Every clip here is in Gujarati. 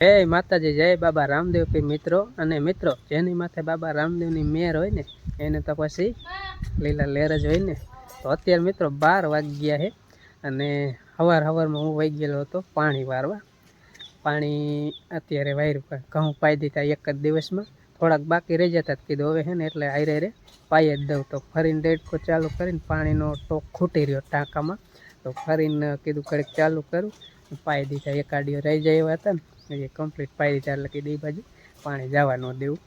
જય માતાજી, જય બાબા રામદેવ પીર મિત્રો. અને મિત્રો, જેની માથે બાબા રામદેવની મેર હોય ને, એને તો પછી લીલા લેર જ હોય ને. તો અત્યારે મિત્રો બાર વાગ્યા છે અને હવાર હવારમાં હું વહી ગયેલો હતો પાણી વારવા. પાણી અત્યારે વાયર ઘઉં પાઈ દીધા એક જ દિવસમાં. થોડાક બાકી રહી જતા કીધું હવે છે ને એટલે આયરે રે પાઈ જ દઉં. તો ફરીને ડેડકો ચાલુ કરીને પાણીનો ટોક ખૂટી રહ્યો ટાંકામાં. તો ફરીને કીધું કંઈક ચાલુ કરું. પાઈ દીધા, એક આડીઓ રહી જાય એવા હતા ને. એ કમ્પ્લીટ પાઈ ચાર લખી દઈ બાજુ પાણી જવા ન દેવું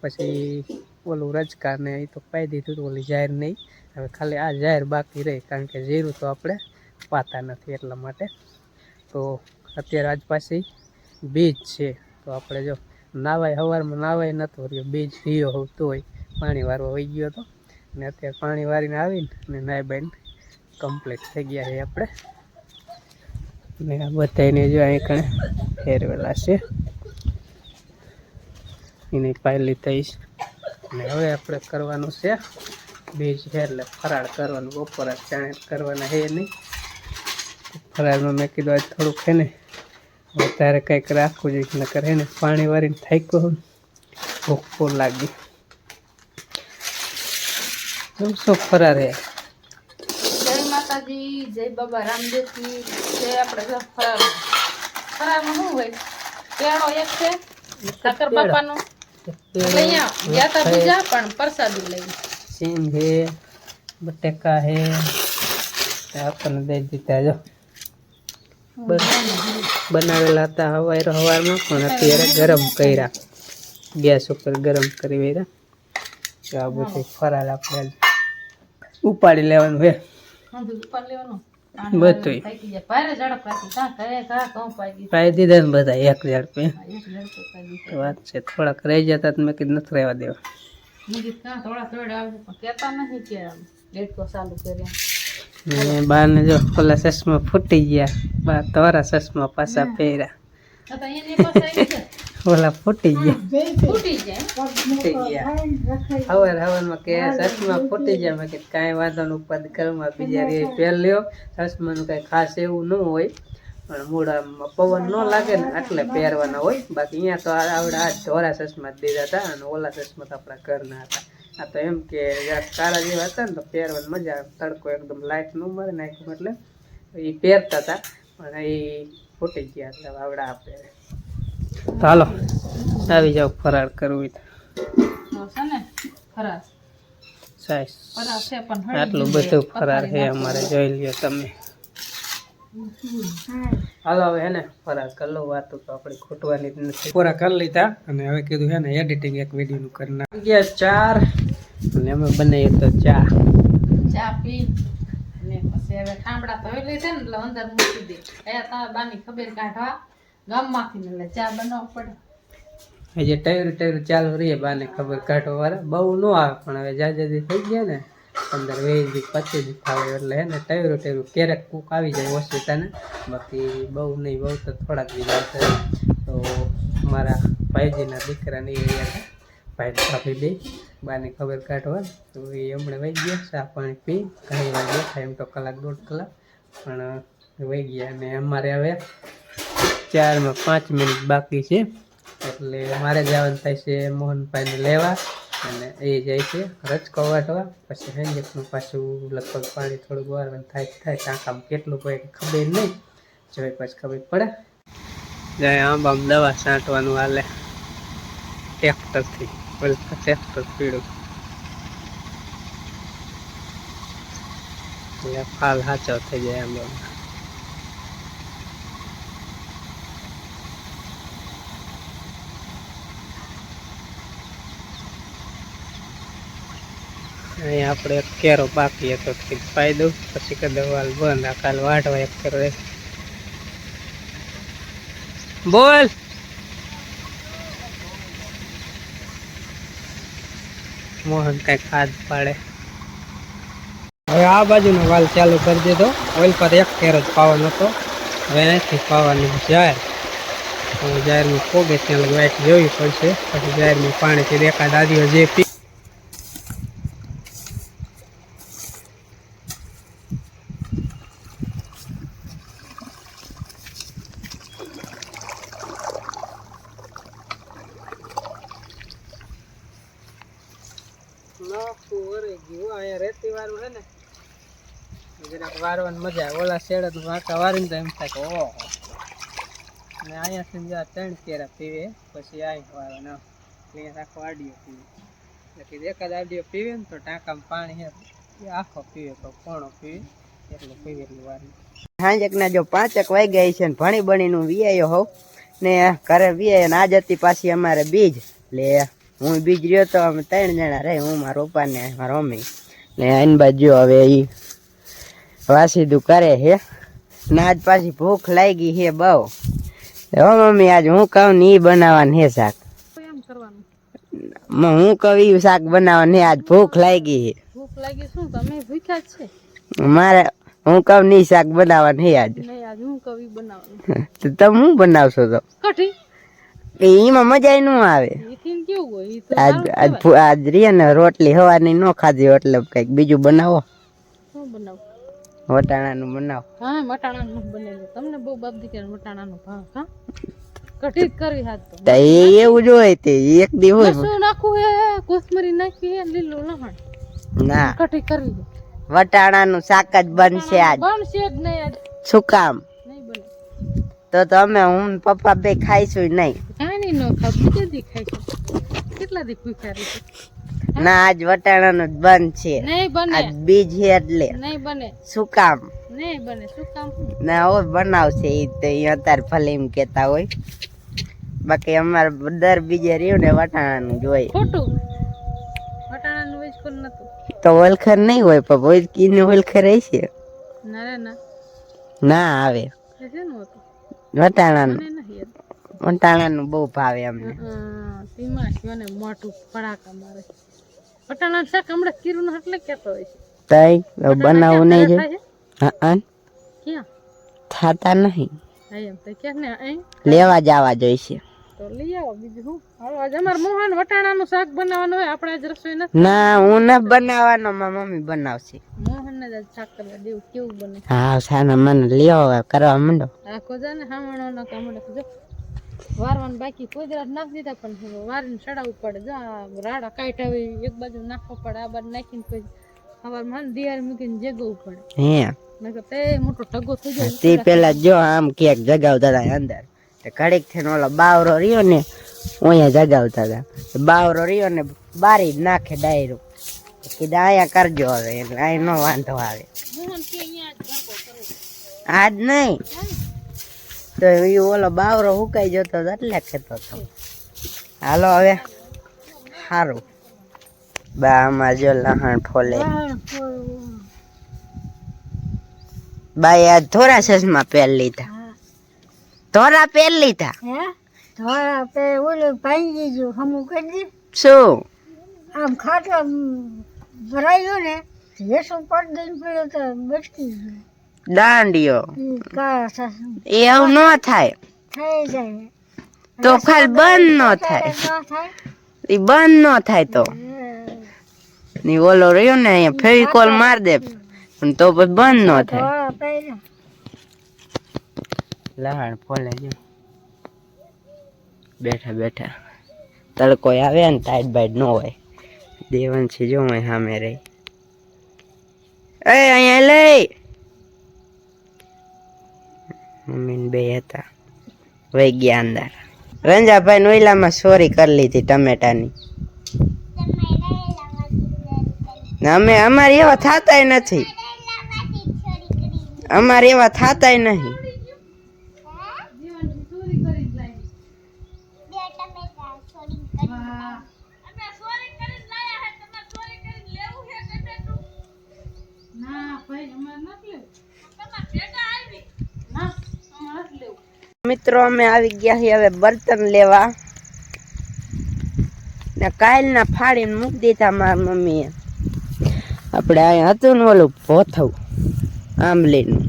પછી ઓલું રજકા ને એ તો પાઈ દીધું હતું, ઓલી જાહેર નહીં. હવે ખાલી આ જાહેર બાકી રહી, કારણ કે જીરું તો આપણે પાતા નથી એટલા માટે. તો અત્યારે આજ પાછી બીજ છે. તો આપણે જો નાવાય સવારમાં નાવાય નહોતું રહ્યો, બીજ હીયો હોતું હોય, પાણી વારવા વહી ગયો હતો. ને અત્યારે પાણી વારીને આવીને અને નાઈ બાઈને કમ્પ્લીટ થઈ ગયા છે આપણે. ને આ બધાને જો અહીં કણે ફેરવેલા છે. એની પાયલી થઈશ અને હવે આપણે કરવાનું છે બીજ એટલે ફરાળ કરવાનું. બપોરા ચાણે કરવાના છે નહીં ફરાળમાં મેં કીધું આજ થોડુંક હે ને વધારે કંઈક રાખવું જોઈએ, નકર હે ને પાણી વારીને થાક્યો હોય ભૂખ લાગી. શું ફરાર હે માતાજી જય બાબા રામદેવજી જે આપણે જો ફરાર શું હોય? પેણો એક છે ઠાકર બાપાનો. અહીંયા ગયા તા બીજા પણ પ્રસાદી લઈ. સિંગ હે બટેકા હે આપણને દઈ દીધા જો. બનાવેલા હતા હવાર હવારમાં પણ અત્યારે ગરમ કર્યા. ગેસ ઉપર ગરમ કરી વેરા. આ બધું ફરાળ આપણે ઉપાડી લેવાનું હે દીધા ને બધા એક હજાર દીધું. વાત છે. થોડાક રહી જતા મેં કીધું નથી રહેવા દેવા. ને બારને જો પેલા ચશ્મા ફૂટી ગયા. બા તમારા ચશ્મા પાછા પહેર્યા. ઓલા ફૂટી ગયા. ફૂટી ગયા ફૂટી ગયા. હવાર હવારમાં કે ચશ્મા ફૂટી ગયા. મેં કાંઈ વાંધો નહીં પદ ઘરમાં બીજા રે પહેર લ્યો. ચશ્માનું કાંઈ ખાસ એવું ન હોય પણ મૂળામાં પવન ન લાગે ને એટલે પહેરવાના હોય. બાકી અહીંયા તો આ આવડે આ ધોરા ચશ્મા જ દીધા હતા અને ઓલા ચશ્મા તો આપણા ઘરના હતા. આ તો એમ કે કાળા જેવા હતા ને તો પહેરવાની મજા આવે. તડકો એકદમ લાઇટ ન મળે નાખ્યું એટલે એ પહેરતા હતા. પણ એ ફૂટી ગયા એટલે હવે આવડા આપે તો હાલો. આવી જાવ ફરાર કરવું આટલું બધું ફરાર છે અમારે જોઈ લ્યો તમે. હાલો હવે હેને ફરાર કરી લો વાતો તો આપણે ખૂટવાની જ નથી. પૂરા કરી લીધા અને હવે કીધું હે ને એડિટિંગ એક વિડીયોનું કરી નાખ ગયા ચાર. અને અમે બનાવીએ તો ચા. ચા પી. અને પછી હવે ખામડા ધોઈ લીધા ને એટલે અંદર મૂકી દે. અહીંયા તારા બાની ખબર કાઢવા. ગામમાંથી એટલે ચા બનાવવો પડે. હજી ટાયરું ટયરું ચાલુ રહીએ બાને ખબર કાઢો વાળા, બહુ ન આવે, પણ હવે જાજાજી થઈ ગયા ને, પંદર વીસ દી, પચીસ દી ફાવે એટલે હે ને ટયરું ટાયરું ક્યારેક કૂક આવી જાય ઓછીતાને બાકી બહુ નહીં, બહુ તો થોડાક દી આવશે તો મારા ભાઈજીના દીકરાની એ હતા ભાઈ આપી દે બાને ખબર કાઢવા તો એ હમણાં વહી ગયા, ચા પાણી પી, ઘણી વાર બેઠા એમ તો કલાક દોઢ કલાક, પણ વહી ગયા અને અમારે હવે ચારમાં પાંચ મિનિટ બાકી છે. એટલે મારે જવાનું થાય છે મોહનભાઈને લેવા. અને એ જાય છે રચકો વાટવા પછી હેંજકનું પાછું લગભગ પાણી થોડુંક વારવાનું થાય થાય ટાંકામાં કેટલું હોય ખબર નહીં. જોઈ પછી ખબર પડે. જાય આમ દવા છાંટવાનું હાલે. ટ્રેક્ટરથી. પેલું ટ્રેક્ટર પીડું એટલે ફાલ હાચો થઈ જાય આંબામાં. અહીં આપણે એક કેરો બાકી હતો પાઈ દઉં, પછી કે વાલ બંધ, આ કાલ વાટવા એક કરો. બોલ! મોહન કઈ ખાદ પાડે. હવે આ બાજુનો વાલ ચાલુ કરી દીધો. ઓઇલ પર એક કેરો જ પાવાનો હતો હવે અહીંથી પાવાની જાહેર હવે જાહેરમાં પોગે ત્યાં લગી વાઇટ જોવી પડશે. પછી જાહેરમાં પાણીથી દેખા દાદીઓ જે પી વાળું છે ને એ જરાક વારવાની મજા શેડે તો. વાંકા વારીને તો એમ થાય કે, ઓહો. અને અહીંયાથી જ્યાં ત્રણ કેરા પીવે, પછી અહીં વાળવાના એટલે આખો આડિયો પીવે. એટલે કીધું એકાદ આડિયો પીવે ને તો ટાંકામાં પાણી હે. એ આખો પીવે તો કોણો પીવે. એટલું પીવે એટલું વારી. સાંજક ના જો પાંચક વાઈ છે ને ભણી ભણી નું વિયાયો હોવ ને ઘરે વિયાયો ને આજ હતી પાછી અમારે બીજ. લે હું બીજ રહ્યો તો અમે ત્રણ જણા રહે, હું, મારો પપ્પા ને મારો મમ્મી. ને આઈન બાજુ હવે ઈ વાસીદું કરે હે? ને આજ પાછી ભૂખ લાગી હે બહુ. હો મમ્મી આજ હું કહું ને એ બનાવવાનું હે શાક? હું કહું એ શાક બનાવવાનું હે આજ ભૂખ લાગી હે. ભૂખ લાગી શું? તમે ભૂખ્યા છે? મારે હું કહું ની શાક બનાવવાનું હે આજ. આજ હું કવિ બનાવવાનું. તો તમે હું બનાવશો તો? કઠી એમાં મજા ન આવે. આજ આજ રીએ ને રોટલી હવાની ન ખાધી એટલે કંઈક બીજું બનાવો. શું બનાવું? વટાણાનું બનાવો. હા વટાણાનું બનેલું તમને બહુ બાપ દીકરા વટાણાનું ભાવ હા? કઢી કરવી હાથ તો. તે એવું જ હોય તે એક દિવસ શું નાખું હે કોથમરી નાખી હે લીલું લહણ. ના. કઢી કરવી વટાણાનું શાક જ બનશે આજ. બનશે જ નહીં આજ. શું કામ? નહીં બને. તો તમે હું પપ્પા બે ખાઈશું નહીં. કાંઈ નહીં ન ખાવ. બીજે દી ખાઈશું. કેટલા દી ભૂખ્યા રહી ના આજ વટાણાનું જ બંધ છે. નહીં બને. આજ બીજ છે એટલે. નહીં બને. શું કામ? નહીં બને. શું કામ? ના હવે બનાવશે એ તો ઈ અત્યારે ભલે એમ કેતા હોય. બાકી અમારે દર બીજે રહ્યું ને વટાણાનું જ હોય. ખોટું. વટાણાનું વેજ કોણ નતું? તો ઓલખર નહીં હોય પણ ઓલકીનું ઓલખર હશે. ના રે ના. ના આવે. એ વટાણાનું. વટાણાનું બહુ ભાવે અમને. કયો ફડાકા મારે. વટાણાનું શાક હમણાં કીરું એટલે કેતો હોય છે. તઈ? બનાવવું નહીં છે? હા ક્યાં? થાતા નહીં. એમ તો કે ને લેવા જવા જોઈશે. તો લઈ આવો બીજું શું હાલો આજે અમારે મોહન વટાણાનું શાક બનાવવાનું હોય આપણે આજ રસોઈ નથી ના હું ન બનાવવાનો મારી મમ્મી બનાવશે. મોહન જ શાક કરવા દેવું કેવું બને? હા સાના મને લ્યો કરવા માંડો. આ જા ને હામણો ના કામડે જો. વારવાનું બાકી જરાક નાખી દીધા પણ વારીને ચડાવવું પડે. જા રાડા કાઢ્યા હોય એક બાજુ નાખવો પડે આ બાજુ નાખીને પછી સવારમાં દિયાર મૂકીને જગવું પડે. હે. નકર તે મોટો ટગો થઈ જાય. તે પેલા જો આમ કેક જગાવતા હતા અંદર તે ઘડીક થઈને ઓલો બાવરો રહ્યો ને અહીંયા જગાવતા હતા બાવરો રહ્યો ને બારી જ નાખે ડાયરો. કીધા અહીંયા કરજો હવે એટલે અહીં નો વાંધો આવે. આજ નહીં. તો એ ઓલો બાવરો હુકાઈ જતો હતો એટલે ખેતો હતો. હાલો હવે. સારું બા આમાં જો લહણ ફોલે. બાઈ આજ થોડા સસમાં પહેર લીધા. ધોરા પહેર લીધા? હે? ધોળા પે ઓલું ભાંગી દીધું હમું કરી દે. શું? આમ ખાટો ભરાયો ને હેસું પડ દઈને પડ્યો તો બચકી ગયો. દાંડિયો. એ ન થાય. તો ખાલી બંધ ન થાય. એ બંધ ન થાય તો. ની ઓલો રહ્યો ને અહીંયા ફેવિકોલ માર દે. પણ તો પછી બંધ ન થાય. લહાણ ફોલે જો. બેઠા બેઠા. તડકો આવે ને ટાઈટ બાઈટ ન હોય. દેવન છે જો મેં સામે રહી. એ અહીંયા લઈ. મમ્મી બે હતા. વહી ગયા અંદર. રંજાભાઈ નોઈલામાં સોરી કરી લીધી ટમેટાની. અમે, અમારે એવા થતાય નથી. અમારે એવા થતાય નહીં ના ભાઈ અમારે નથી લેવું ના અમારે નથી લેવું મિત્રો અમે આવી ગયા છીએ હવે બર્તન લેવા. ને કાલના ફાડીને મૂકી દીધા મારા મમ્મીએ. આપણે અહીંયા હતું ને ઓલું ભોથવ આંબલીનું.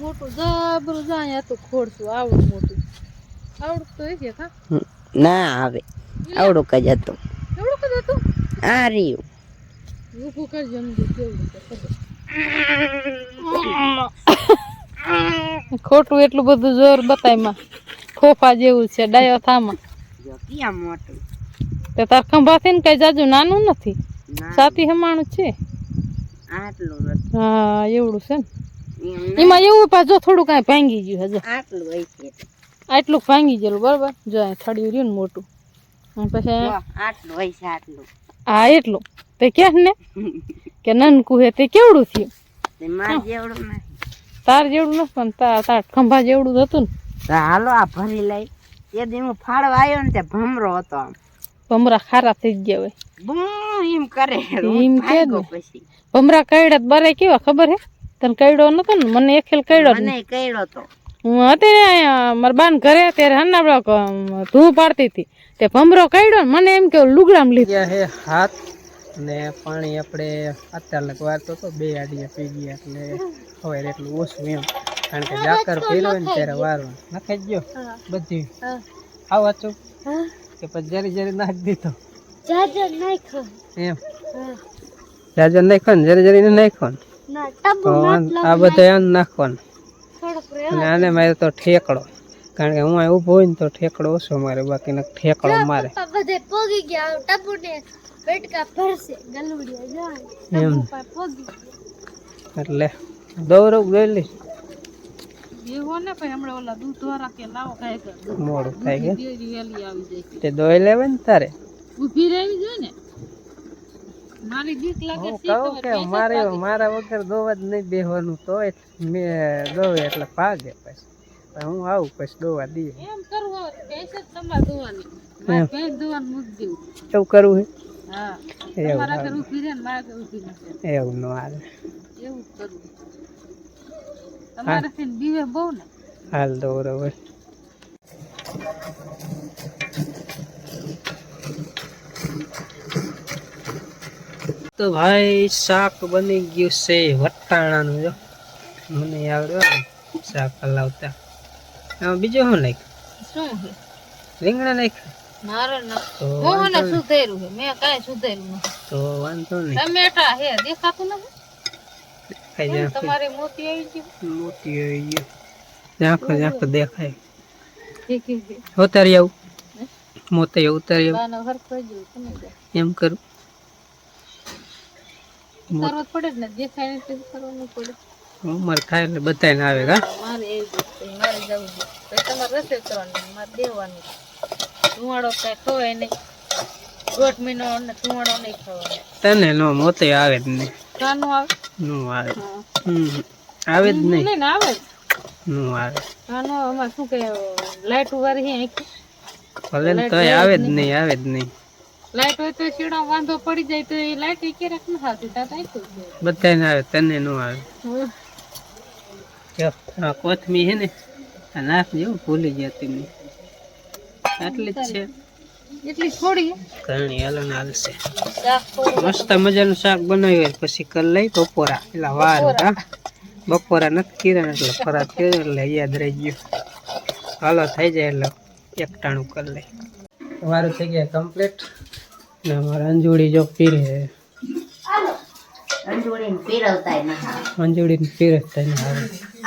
મોટું જબરું જા અહીંયા તો ખોડશું આવડું મોટું. આવડું તો છે કા ના આવે આવડું કજ હતું. આવડું કદ હતું? આ રહ્યું. ઊભું કરજો કેવું છે ખબર. ખોટું એટલું બધું જોર બતાયમાં. ખોફા જેવું છે ડાયો થામાં તે તાર ખંભાથી ને કઈ જાજુ નાનું નથી. સાતી હમાણું છે. હા એવડું છે ને. એમાં એવું પાછો જો થોડું કાંઈ ભાંગી ગયું હજુ. આટલું ભાંગી ગયેલું બરાબર? જો અહીં થડિયું રહ્યું ને મોટું. પછી આટલું હોય છે આટલું. હા એટલું. તે કે ને? કે નનકું હે તે કેવડું થયું? જેવડું તાર જેવડું નથી પણ તાર તાર ખંભા જેવડું જ હતું ને. હાલો આ ભરી લઈ. એ દી હું ફાળવા આવ્યો ને ત્યાં ભમરો હતો. આમ ભમરા ખારા થઈ ગયા હોય. બૂમ એમ કરે. એમ કે પછી. ભમરા કઈડા બરે કેવા ખબર હે? તને કઈડો નતો ને? મને એકેલ કઈડો મને નહીં. કઈડો તો. હું હતી ને અહીંયા મારા બાન ઘરે ત્યારે હન્ના ધૂ પાડતી હતી. તે ભમરો કઈડો ને મને એમ કે લુગડામ લીધા. ગયા હે હાથ ને પાણી આપણે અત્યારે લગ તો બે આડિયા પી ગયા એટલે હવે એટલું ઓછું એમ. કારણ કે જાકર પીરો ને ત્યારે વારો નાખાઈ ગયો. બધી. આવ વાંચું. કે પછી જરી જરી નાખ દીધો. એમ. જાજર નાખો ને જરી જરી નાખો ને? આ બધા આને નાખવાનું. અને આને મારે તો ઠેકડો. કારણ કે હું અહીં ઊભો હોય ને તો ઠેકડો ઓછો મારે બાકી ને ઠેકડો મારે બધે પોગી ગયા. ટપુ ને પેટકા ભરશે. ગલુડિયા જાય એમ. પોગી એટલે કાંઈ કર મોડું થાય કે? તે દોઈ લેવે ને તારે? ઊભી રહેવી જોઈએ ને? મારી બીક લાગે હું કહું કે મારે મારા વગર દોવા જ નહીં બેહવાનું તો મેં દોવે એટલે ભાગે પછી. હું આવું પછી દોવા દઈએ. એમ કરવું તમારે દોવાની. એવું કરવું એવું નો હાલે. એવું હાલે. એવું જ કરવું તમારે બીવે બહુ ને. હાલ તો બરોબર. તો ભાઈ શાક બની ગયું છે વટાણાનું જો. મને આવડ્યો શાક હલાવતા. બીજું શું નાખ્યું? શું રીંગણા નાખ્યા? ઉતારી આવું. મોતે ઉતારી એમ કરું. કરવો પડે ને. દેખાય ને કરવાનું પડે. ઉંમર થાય એટલે બધાને આવે કા મારે એ મારે જવું તમારે રસોઈ કરવાની મારે દેવાની ધુવાડો કઈ ખવાય નહીં. દોઢ મહિનો ને ધુવાડો નહીં ખવાનો તને નો મોતે આવે જ નહીં. કાનો આવે? નો આવે. હમ. આવે જ નહીં. નહીં આવે નો આવે. કાનો અમાર શું કે લાઈટ વાળી હે ભલે તો આવે જ નહીં. આવે જ નહીં. લાઈટ હોય તો શીડો વાંધો પડી જાય તો એ લાઈટ એ ક્યારેક ન આવતી જાય. બધાને આવે તને નો આવે. કોથમી હે ને આ નાખ જેવું ભૂલી ગયા તમે આટલી જ છે. એટલી થોડી? ઘણી હાલો ને હાલશે મસ્ત મજાનું શાક બનાવ્યું હોય પછી કરી લઈ બપોરા. એટલે વાર હા બપોરા નથી કર્યા ને એટલે ફરાત કર્યો એટલે યાદ રહી ગયું. હાલો થઈ જાય એટલે એકટાણું કર કરી લઈ. વારું થઈ ગયા કમ્પ્લીટ ને અમારા અંજુડી જો પીરે. અંજોડીને પીરવતાય ના અંજુડીને પીરે જ થઈને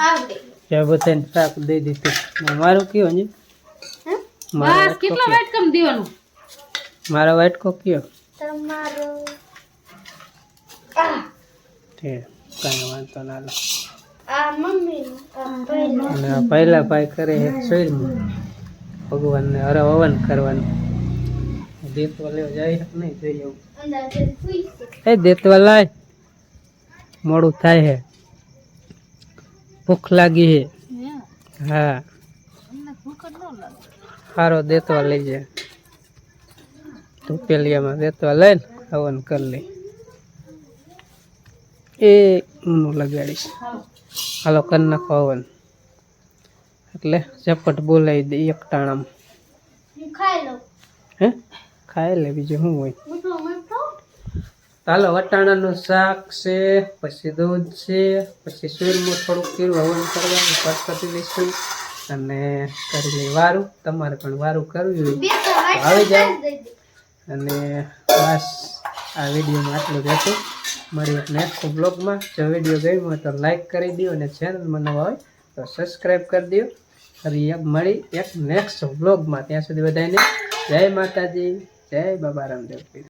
આવે બધાને શાક દઈ દીધું. ને મારું કયો અંજુ બસ કેટલો કયો? વાઇટ કમ દેવાનું? મારો વાટકો કયો તમારો. તે કાંઈ વાંધો ના લો. આ મમ્મી આ અને પહેલા ભાઈ કરે હે શરીરમાં ભગવાનને અરે હવન કરવાનું. દેતવા લેવા જાય નહીં જઈ આવું. એ દેતવા લાય. મોડું થાય છે. ભૂખ લાગી હે. હા અમને ભૂખ જ ન લાગે સારો દેતવા લઈ જાય તો પેલિયામાં દેતવા લઈને હવન કરી લઈ એ હું લગાડીશ. હાલો કરી નાખો હવન. એટલે ઝપટ બોલાવી દે એક ટાણામાં. હું? ખાઈ લે બીજું શું હોય? ચાલો વટાણાનું શાક છે, પછી દૂધ છે, પછી સૂરમાં થોડુંક કીરું હવન કરવાનું પાસ કરી લઈશું. અને કરી લઈ વારું. તમારે પણ વારું કરવું હોય આવી જાઓ. અને બસ આ વિડીયોમાં આટલું જ હતું. મળીએ એક નેક્સ્ટ બ્લોગમાં. જો વીડિયો ગમ્યો હોય તો લાઇક કરી દો અને ચેનલમાં નવા હોય તો સબસ્ક્રાઈબ કરી દો. ફરી એક મળી એક નેક્સ્ટ બ્લોગમાં ત્યાં સુધી બધાને જય માતાજી જય બાબા રામદેવ.